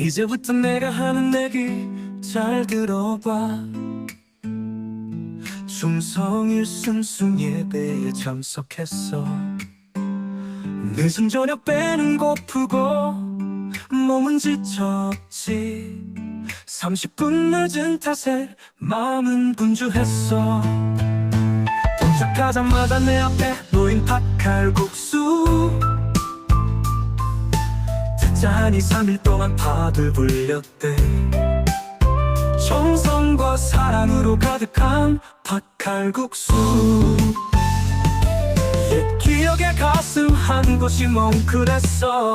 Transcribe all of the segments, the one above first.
이제부터 내가 하는 얘기 잘 들어봐. 충성일 순순 예배에 참석했어. 늦은 저녁 배는 고프고 몸은 지쳤지. 30분 늦은 탓에 마음은 분주했어. 도착하자마자 내 앞에 놓인 팥칼국수 하니 3일 동안 파들 불렸대. 정성과 사랑으로 가득한 팥칼국수. 옛 기억에 가슴 한 곳이 멍클했어.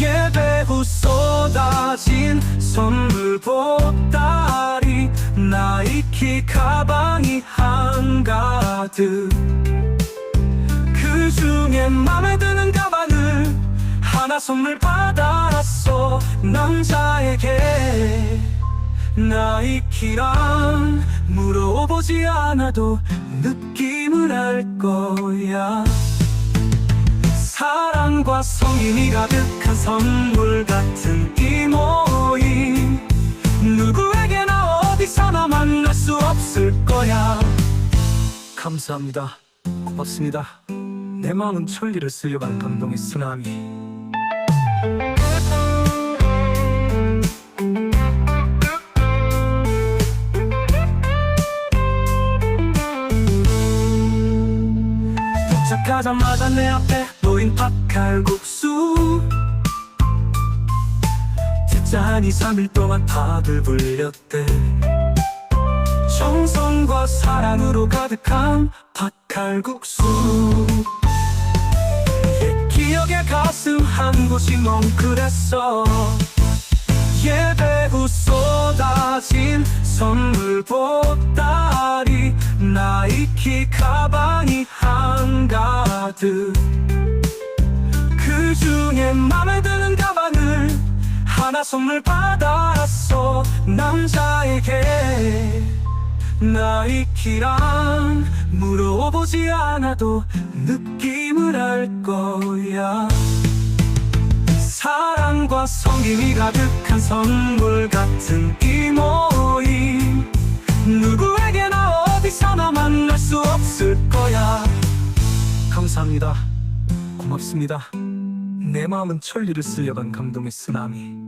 예배 후 쏟아진 선물 보따리 나이키 가방이 한가득. 그 중에 맘에 하나 선물 받았어. 남자에게 나이키랑 물어보지 않아도 느낌을 알 거야. 사랑과 성인이 가득한 선물 같은 이 모임. 누구에게나 어디서나 만날 수 없을 거야. 감사합니다. 고맙습니다. 내 마음은 천리를 쓸려간 감동의 쓰나미 도착하자마자 내 앞에 놓인 팥칼국수. 듣자 하니 3일 동안 밥을 불렸대. 정성과 사랑으로 가득한 팥칼국수 한 곳이 멍클했어. 예배 후 쏟아진 선물 보따리 나이키 가방이 한가득. 그 중에 맘에 드는 가방을 하나 선물 받았어. 남자에게 나이키랑 물어보지 않아도 느낌을 알거 성김이 가득한 선물 같은 이 모임. 누구에게나 어디서나 만날 수 없을 거야. 감사합니다. 고맙습니다. 내 마음은 천리를 쓸려간 감동의 쓰나미